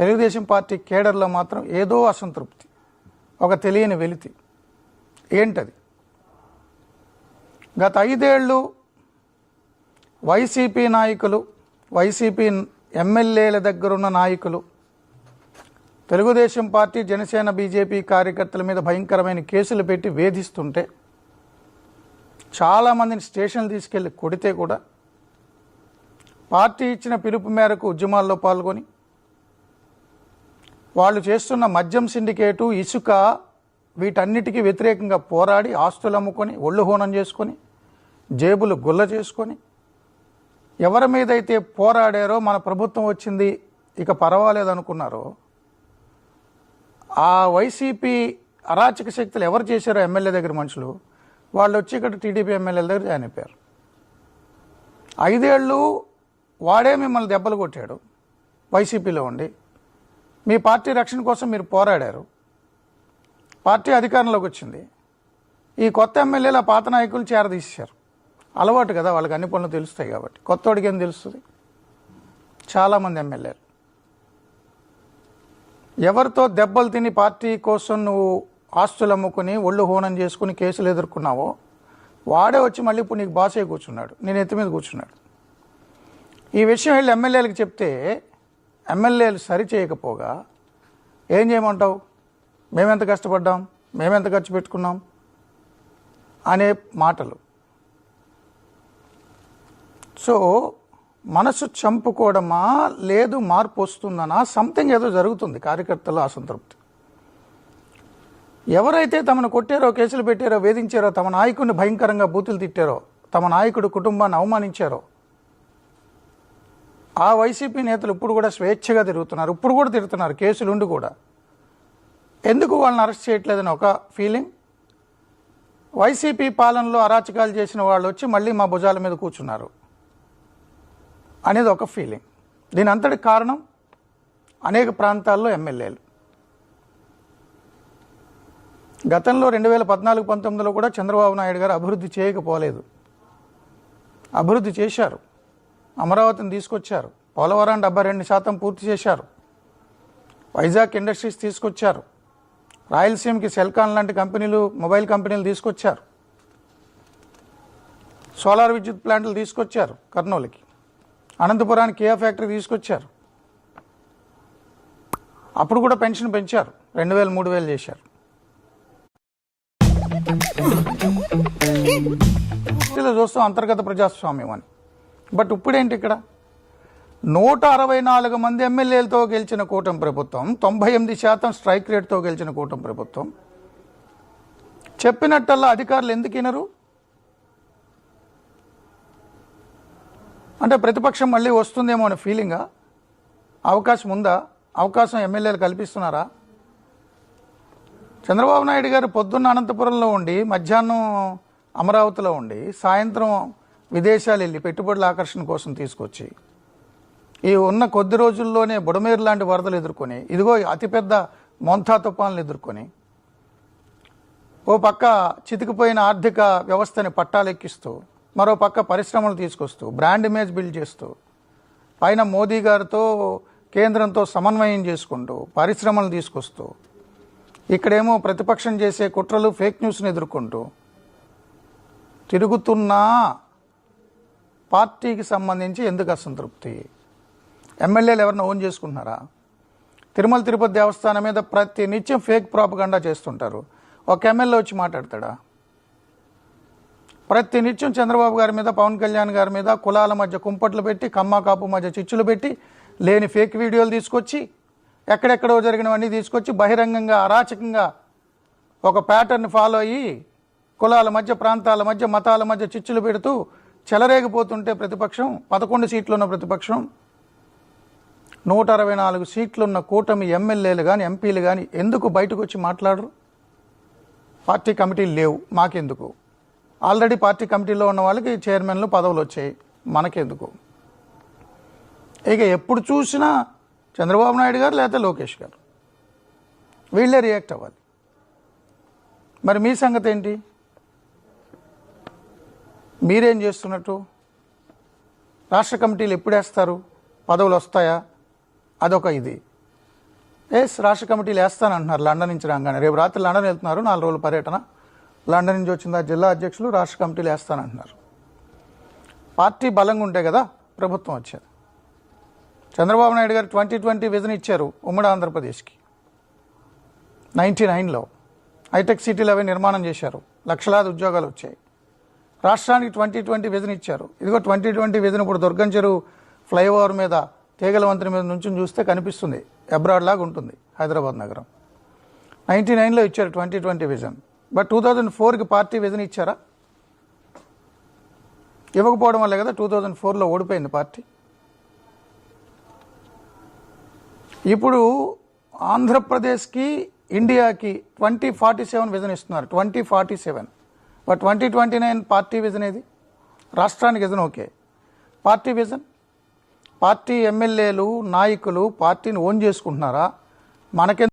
Telugu Desam party కేడర్లో మాత్రం ఏదో అసంతృప్తి. ఒక తెలియని వెలితి. ఏంటది? గత ఐదేళ్ళు వైసీపీ నాయకులు వైసీపీ ఎమ్మెల్యేల దగ్గరున్న నాయకులు తెలుగుదేశం పార్టీ జనసేన బీజేపీ కార్యకర్తల మీద భయంకరమైన కేసులు పెట్టి వేధిస్తుంటే చాలామందిని స్టేషన్లు తీసుకెళ్ళి కొడితే కూడా పార్టీ ఇచ్చిన పిలుపు మేరకు ఉద్యమాల్లో పాల్గొని వాళ్ళు చేస్తున్న మద్యం సిండికేటు ఇసుక వీటన్నిటికీ వ్యతిరేకంగా పోరాడి ఆస్తులు అమ్ముకొని ఒళ్ళు హోనం చేసుకొని జేబులు గుల్ల చేసుకొని ఎవరి మీదైతే పోరాడారో మన ప్రభుత్వం వచ్చింది ఇక పర్వాలేదు అనుకున్నారో ఆ వైసీపీ అరాచక శక్తులు ఎవరు చేశారో ఎమ్మెల్యే దగ్గర మనుషులు వాళ్ళు వచ్చి ఇక్కడ టీడీపీ ఎమ్మెల్యేల దగ్గర జాయిన్ అయిపోయారు. ఐదేళ్ళు వాడే మిమ్మల్ని దెబ్బలు కొట్టాడు వైసీపీలో ఉండి. మీ పార్టీ రక్షణ కోసం మీరు పోరాడారు. పార్టీ అధికారంలోకి వచ్చింది. ఈ కొత్త ఎమ్మెల్యేలు ఆ పాత నాయకులు చేరదీశారు. అలవాటు కదా వాళ్ళకి అన్ని పనులు తెలుస్తాయి కాబట్టి. కొత్తోడికి ఏం తెలుస్తుంది? చాలామంది ఎమ్మెల్యేలు. ఎవరితో దెబ్బలు తిని పార్టీ కోసం నువ్వు ఆస్తులు అమ్ముకుని ఒళ్ళు హోనం చేసుకుని కేసులు ఎదుర్కొన్నావో వాడే వచ్చి మళ్ళీ ఇప్పుడు నీకు బాసే కూర్చున్నాడు. నేను ఎత్తి మీద కూర్చున్నాడు. ఈ విషయం వెళ్ళి ఎమ్మెల్యేలకు చెప్తే ఎమ్మెల్యేలు సరి చేయకపోగా ఏం చేయమంటావు? మేమెంత కష్టపడ్డాం? మేమెంత ఖర్చు పెట్టుకున్నాం? అనే మాటలు. సో మనసు చంపుకోవడమా? లేదు మార్పు వస్తుందనా? సంథింగ్ ఏదో జరుగుతుంది కార్యకర్తల అసంతృప్తి. ఎవరైతే తమను కొట్టారో కేసులు పెట్టారో వేధించారో తమ నాయకుడిని భయంకరంగా బూతులు తిట్టారో తమ నాయకుడు కుటుంబాన్ని అవమానించారో ఆ వైసీపీ నేతలు ఇప్పుడు కూడా స్వేచ్ఛగా తిరుగుతున్నారు. ఇప్పుడు కూడా తిరుగుతున్నారు కేసులు ఉండి కూడా. ఎందుకు వాళ్ళని అరెస్ట్ చేయట్లేదని ఒక ఫీలింగ్ వైసీపీ పాలనలో అరాచకాలు చేసిన వాళ్ళు వచ్చి మళ్ళీ మా భుజాల మీద కూర్చున్నారు అనేది ఒక ఫీలింగ్ దీని అంతటి కారణం అనేక ప్రాంతాల్లో ఎమ్మెల్యేలు. గతంలో రెండు వేల పద్నాలుగు పంతొమ్మిదిలో కూడా చంద్రబాబు నాయుడు గారు అభివృద్ధి చేయకపోలేదు. అభివృద్ధి చేశారు. అమరావతిని తీసుకొచ్చారు. పోలవరం డెబ్బై రెండు శాతం పూర్తి చేశారు. వైజాగ్ ఇండస్ట్రీస్ తీసుకొచ్చారు. రాయలసీమకి సెల్కాన్ లాంటి కంపెనీలు మొబైల్ కంపెనీలు తీసుకొచ్చారు. సోలార్ విద్యుత్ ప్లాంట్లు తీసుకొచ్చారు కర్నూలుకి. అనంతపురానికి కేఆ ఫ్యాక్టరీ తీసుకొచ్చారు. అప్పుడు కూడా పెన్షన్ పెంచారు. రెండు వేలు మూడు వేలు చేశారు. చూస్తాం అంతర్గత ప్రజాస్వామ్యం అని. బట్ ఇప్పుడేంటి ఇక్కడ? నూట అరవై నాలుగు మంది ఎమ్మెల్యేలతో గెలిచిన కూటమి ప్రభుత్వం తొంభై ఎనిమిది శాతం స్ట్రైక్ రేట్తో గెలిచిన కూటమి ప్రభుత్వం. చెప్పినట్టల్లా అధికారులు ఎందుకు వినరు? అంటే ప్రతిపక్షం మళ్ళీ వస్తుందేమో అనే ఫీలింగా అవకాశం ఉందా? అవకాశం ఎమ్మెల్యేలు కల్పిస్తున్నారా? చంద్రబాబు నాయుడు గారు పొద్దున్న అనంతపురంలో ఉండి మధ్యాహ్నం అమరావతిలో ఉండి సాయంత్రం విదేశాలు వెళ్ళి పెట్టుబడుల ఆకర్షణ కోసం తీసుకొచ్చి ఈ ఉన్న కొద్ది రోజుల్లోనే బుడమేరు లాంటి వరదలు ఎదుర్కొని ఇదిగో అతిపెద్ద మొంతా తుఫాన్లు ఎదుర్కొని ఓ పక్క చితికిపోయిన ఆర్థిక వ్యవస్థని పట్టాలెక్కిస్తూ మరో పక్క పరిశ్రమలు తీసుకొస్తూ బ్రాండ్ ఇమేజ్ బిల్డ్ చేస్తూ పైన మోదీ గారితో కేంద్రంతో సమన్వయం చేసుకుంటూ పరిశ్రమలు తీసుకొస్తూ ఇక్కడేమో ప్రతిపక్షం చేసే కుట్రలు ఫేక్ న్యూస్ని ఎదుర్కొంటూ తిరుగుతున్నా పార్టీకి సంబంధించి ఎందుకు అసంతృప్తి? ఎమ్మెల్యేలు ఎవరిని ఓన్ చేసుకుంటున్నారా? తిరుమల తిరుపతి దేవస్థానం మీద ప్రతి నిత్యం ఫేక్ ప్రాపగండా చేస్తుంటారు. ఒక ఎమ్మెల్యే వచ్చి మాట్లాడతాడా? ప్రతి నిత్యం చంద్రబాబు గారి మీద పవన్ కళ్యాణ్ గారి మీద కులాల మధ్య కుంపట్లు పెట్టి కమ్మ కాపు మధ్య చిచ్చులు పెట్టి లేని ఫేక్ వీడియోలు తీసుకొచ్చి ఎక్కడెక్కడో జరిగినవన్నీ తీసుకొచ్చి బహిరంగంగా అరాచకంగా ఒక ప్యాటర్న్ ఫాలో అయ్యి కులాల మధ్య ప్రాంతాల మధ్య మతాల మధ్య చిచ్చులు పెడుతూ చెలరేగిపోతుంటే ప్రతిపక్షం పదకొండు సీట్లు ఉన్న ప్రతిపక్షం నూట అరవై నాలుగు సీట్లున్న కూటమి ఎమ్మెల్యేలు కానీ ఎంపీలు కానీ ఎందుకు బయటకు వచ్చి మాట్లాడరు? పార్టీ కమిటీలు లేవు మాకెందుకు? ఆల్రెడీ పార్టీ కమిటీలో ఉన్న వాళ్ళకి చైర్మన్లు పదవులు వచ్చాయి మనకెందుకు? ఇక ఎప్పుడు చూసినా చంద్రబాబు నాయుడు గారు లేకపోతే లోకేష్ గారు. వీళ్ళే రియాక్ట్ అవ్వాలి. మరి మీ సంగతి ఏంటి మీరేం చేస్తున్నట్టు? రాష్ట్ర కమిటీలు ఎప్పుడేస్తారు పదవులు వస్తాయా? అదొక ఇది. ఎస్ రాష్ట్ర కమిటీలు వేస్తానంటున్నారు లండన్ నుంచి రాగానే. రేపు రాత్రి లండన్ వెళ్తున్నారు నాలుగు రోజుల పర్యటన. లండన్ నుంచి వచ్చిన ఆ జిల్లా అధ్యక్షులు రాష్ట్ర కమిటీలు వేస్తానంటున్నారు. పార్టీ బలంగా ఉంటే కదా ప్రభుత్వం వచ్చేది. చంద్రబాబు నాయుడు గారు ట్వంటీ ట్వంటీ విజన్ ఇచ్చారు ఉమ్మడి ఆంధ్రప్రదేశ్కి. నైంటీ నైన్లో హైటెక్ సిటీలు అవి నిర్మాణం చేశారు. లక్షలాది ఉద్యోగాలు వచ్చాయి. రాష్ట్రానికి ట్వంటీ ట్వంటీ విజన్ ఇచ్చారు. ఇదిగో ట్వంటీ ట్వంటీ విజన్ ఇప్పుడు దుర్గం చెరువు ఫ్లైఓవర్ మీద తీగల వంతెన మీద నుంచి చూస్తే కనిపిస్తుంది. అబ్రాడ్ లాగా ఉంటుంది హైదరాబాద్ నగరం. నైంటీ నైన్లో ఇచ్చారు twenty twenty vision. But two thousand ఫోర్కి పార్టీ విజన్ ఇచ్చారా? ఇవ్వకపోవడం వల్లే కదా టూ థౌజండ్ ఫోర్లో ఓడిపోయింది పార్టీ. ఇప్పుడు ఆంధ్రప్రదేశ్కి ఇండియాకి ట్వంటీ ఫార్టీ సెవెన్ విజన్ ఇస్తున్నారు. Twenty forty seven. But twenty twenty nine party vision ఏది? రాష్ట్రానికి vision okay. Party vision party ఎమ్మెల్యేలు నాయకులు పార్టీని ఓన్ చేసుకుంటున్నారా? మనకెందుకు